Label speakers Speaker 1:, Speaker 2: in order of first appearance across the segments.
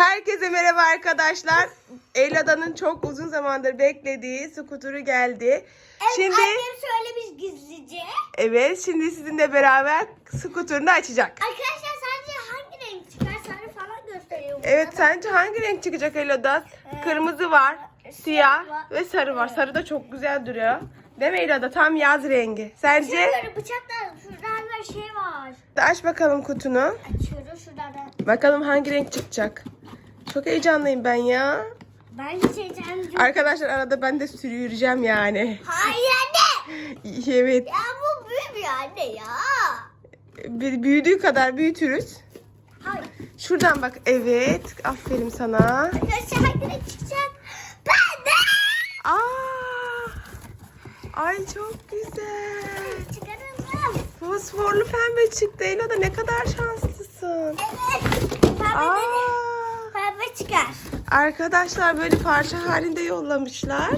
Speaker 1: Herkese merhaba arkadaşlar. Elada'nın çok uzun zamandır beklediği skuturu geldi.
Speaker 2: Evet,
Speaker 1: Şimdi
Speaker 2: annem söylemiş gizlice.
Speaker 1: evet şimdi sizinle beraber skuturunu açacak.
Speaker 2: Arkadaşlar sence hangi renk çıkar? Sarı falan gösteriyor.
Speaker 1: Evet sence hangi renk çıkacak Elada? Kırmızı var, siyah
Speaker 2: var.
Speaker 1: ve sarı var. Sarı da çok güzel duruyor. Değil mi Elada? Tam yaz rengi. Sence?
Speaker 2: Şöyle bıçaklar şuradan bir şey var.
Speaker 1: Aç bakalım kutunu.
Speaker 2: Açıyoruz şuradan. da.
Speaker 1: Bakalım hangi renk çıkacak. Çok heyecanlıyım ben ya.
Speaker 2: Ben hiç heyecanlıyım.
Speaker 1: Arkadaşlar arada ben de sürüyeceğim yani.
Speaker 2: Hayır anne.
Speaker 1: Evet.
Speaker 2: Ya bu büyük bir anne ya.
Speaker 1: Bir büyüdüğü kadar büyütürüz.
Speaker 2: Hayır.
Speaker 1: Şuradan bak. Evet. Aferin sana.
Speaker 2: Arkadaşlar renk çıkacak? Ben de.
Speaker 1: Aa! Ay çok güzel.
Speaker 2: Çıkaralım.
Speaker 1: Fosforlu pembe çıktı. Ela da ne kadar şanslısın.
Speaker 2: Evet. Pembe
Speaker 1: Aa!
Speaker 2: dedi. Çıkar.
Speaker 1: Arkadaşlar böyle parça halinde yollamışlar.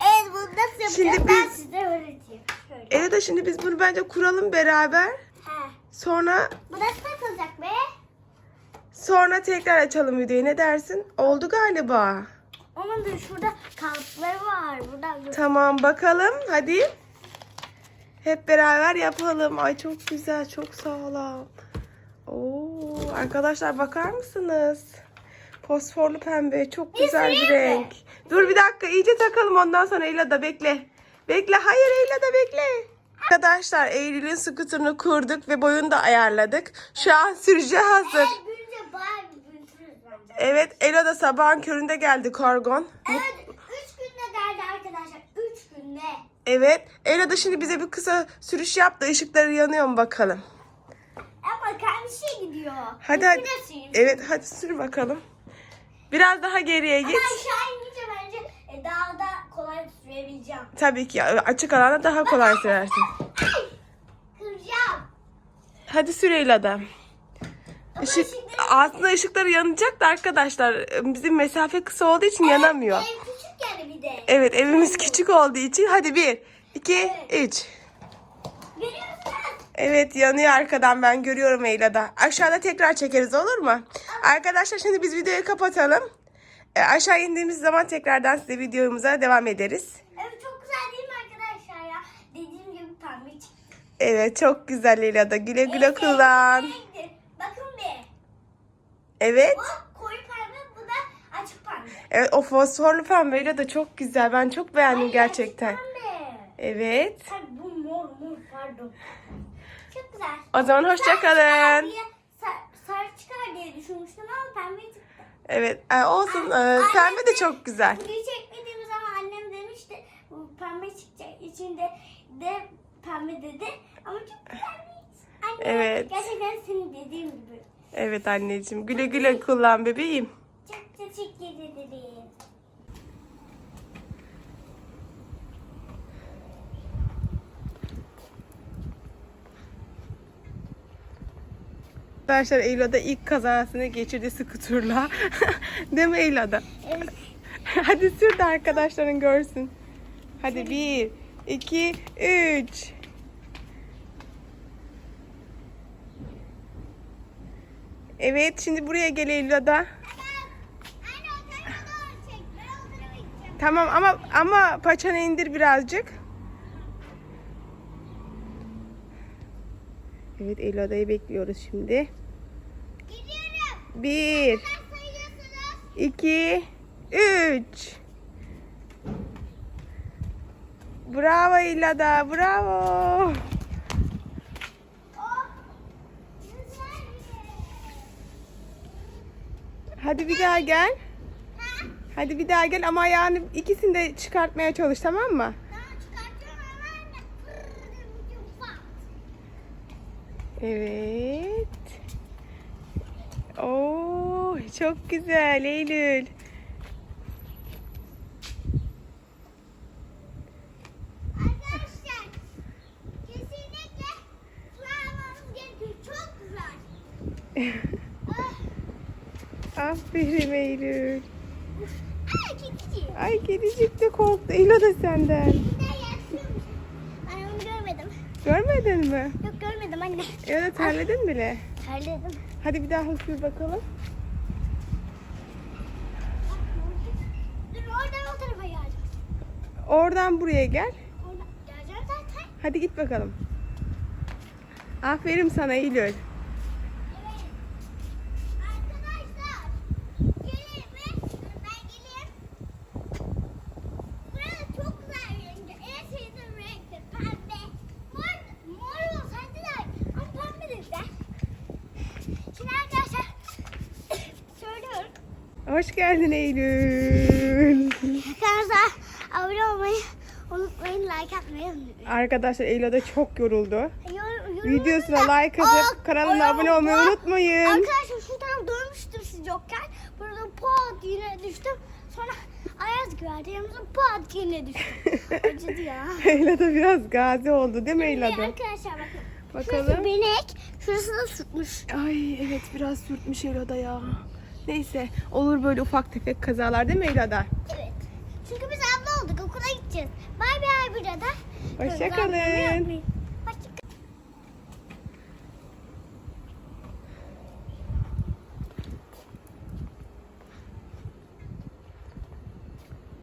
Speaker 2: Evet bunu nasıl
Speaker 1: Şimdi
Speaker 2: yapacağız? Ben
Speaker 1: biz-
Speaker 2: size öğreteyim. Şöyle.
Speaker 1: Ela da şimdi biz bunu bence kuralım beraber.
Speaker 2: He.
Speaker 1: Sonra
Speaker 2: Bu nasıl takılacak be?
Speaker 1: sonra tekrar açalım videoyu. Ne dersin? Oldu galiba.
Speaker 2: Onun da şurada kalıpları var. Buradan gör-
Speaker 1: Tamam bakalım. Hadi. Hep beraber yapalım. Ay çok güzel, çok sağlam. Oo, arkadaşlar bakar mısınız? Fosforlu pembe, çok güzel bir renk. Dur bir dakika, iyice takalım ondan sonra Eyla da bekle. Bekle, hayır Eyla da bekle. Arkadaşlar Eylül'ün skuterını kurduk ve boyunu da ayarladık. Şu an sürücü hazır.
Speaker 2: Evet
Speaker 1: Ela da sabahın köründe geldi kargon.
Speaker 2: Evet 3 günde geldi arkadaşlar. 3 günde.
Speaker 1: Evet, Ela da şimdi bize bir kısa sürüş yaptı. Işıkları yanıyor mu bakalım.
Speaker 2: Ama karşı gidiyor.
Speaker 1: Hadi hadi. Evet hadi sür bakalım. Biraz daha geriye
Speaker 2: Ama
Speaker 1: git.
Speaker 2: aşağı inince bence e, daha da kolay sürebileceğim.
Speaker 1: Tabii ki açık alanda daha kolay sürersin.
Speaker 2: Ay! Kıracağım.
Speaker 1: Hadi sür Eyla'da.
Speaker 2: Ama
Speaker 1: Işık, aslında ışıkları yanacak da arkadaşlar bizim mesafe kısa olduğu için yanamıyor.
Speaker 2: Ev küçük yani bir de.
Speaker 1: Evet evimiz küçük olduğu için hadi bir, iki, üç.
Speaker 2: Görüyorsunuz.
Speaker 1: Evet yanıyor arkadan ben görüyorum Eyla'da. Aşağıda tekrar çekeriz olur mu? Arkadaşlar şimdi biz videoyu kapatalım. E, aşağı indiğimiz zaman tekrardan size videomuza devam ederiz.
Speaker 2: Evet çok güzel değil mi arkadaşlar ya? Dediğim gibi pembe çıktı.
Speaker 1: Evet çok güzel Eyla'da. Güle güle
Speaker 2: sevdiğim
Speaker 1: kullan.
Speaker 2: renktir. Bakın bir.
Speaker 1: Evet.
Speaker 2: Bu koyu pembe bu da açık pembe.
Speaker 1: Evet o fosforlu pembeyle de çok güzel. Ben çok beğendim
Speaker 2: Ay,
Speaker 1: gerçekten.
Speaker 2: açık pembe.
Speaker 1: Evet.
Speaker 2: Ay, bu mor mor pardon. Çok güzel.
Speaker 1: O zaman hoşçakalın.
Speaker 2: Sarı çıkar diye düşünmüştüm ama pembe çıktı.
Speaker 1: Evet e, olsun. E,
Speaker 2: Annem
Speaker 1: pembe de çok güzel.
Speaker 2: Videoyu çekmediğimiz zaman annem demişti pembe çıkacak içinde de pembe dedi. Ama çok güzelmiş. Anne,
Speaker 1: Evet.
Speaker 2: Gerçekten senin dediğin gibi.
Speaker 1: Evet anneciğim. Güle güle kullan bebeğim.
Speaker 2: Çok teşekkür ederim.
Speaker 1: Arkadaşlar Eylül'de ilk kazasını geçirdi skuturla. Değil mi Eylül'de?
Speaker 2: Evet.
Speaker 1: Hadi sür de arkadaşların görsün. Hadi bir, iki, üç. Evet şimdi buraya gel
Speaker 2: gideceğim.
Speaker 1: Tamam ama ama paçanı indir birazcık. Evet Eylül'de'yi bekliyoruz şimdi.
Speaker 2: Gidiyorum.
Speaker 1: Bir, iki, üç. Bravo İlada, bravo.
Speaker 2: Oh.
Speaker 1: Hadi bir daha gel.
Speaker 2: Ha?
Speaker 1: Hadi bir daha gel ama ayağını ikisini de çıkartmaya çalış tamam mı?
Speaker 2: Daha çıkartıyorum hemen. Pırrrr, ufak.
Speaker 1: Evet. Oo, çok güzel Eylül.
Speaker 2: Arkadaşlar kesinlikle almamız gerekiyor. Çok güzel.
Speaker 1: Aferin Eylül.
Speaker 2: Kedicik.
Speaker 1: Ay kedicik de korktu. Eylül de senden.
Speaker 2: Ben onu görmedim.
Speaker 1: Görmedin mi?
Speaker 2: anne.
Speaker 1: Evet terledin bile.
Speaker 2: Terledim.
Speaker 1: Hadi bir daha hızlı bakalım. Dur oradan o tarafa geleceğim. Oradan buraya gel.
Speaker 2: Oradan geleceğim zaten.
Speaker 1: Hadi git bakalım. Aferin sana
Speaker 2: İlül.
Speaker 1: Hoş geldin Eylül.
Speaker 2: Arkadaşlar abone olmayı unutmayın. Like atmayı unutmayın.
Speaker 1: Arkadaşlar Eylül de çok yoruldu.
Speaker 2: Yor-
Speaker 1: Videosuna like atıp kanalına abone olmayı unutmayın.
Speaker 2: Arkadaşlar şuradan dönmüştüm siz yokken. Burada pat yine düştüm. Sonra ayaz güverdi. Yanımıza pat yine düştüm. Acıdı ya.
Speaker 1: Eylül de biraz gazi oldu değil mi Eylül
Speaker 2: arkadaşlar bakın. Şurası
Speaker 1: Bakalım.
Speaker 2: binek. Şurası da sürtmüş.
Speaker 1: Ay evet biraz sürtmüş de ya. Neyse olur böyle ufak tefek kazalar değil mi de?
Speaker 2: Evet. Çünkü biz abla olduk. Okula gideceğiz. Bay bay burada.
Speaker 1: Hoşçakalın.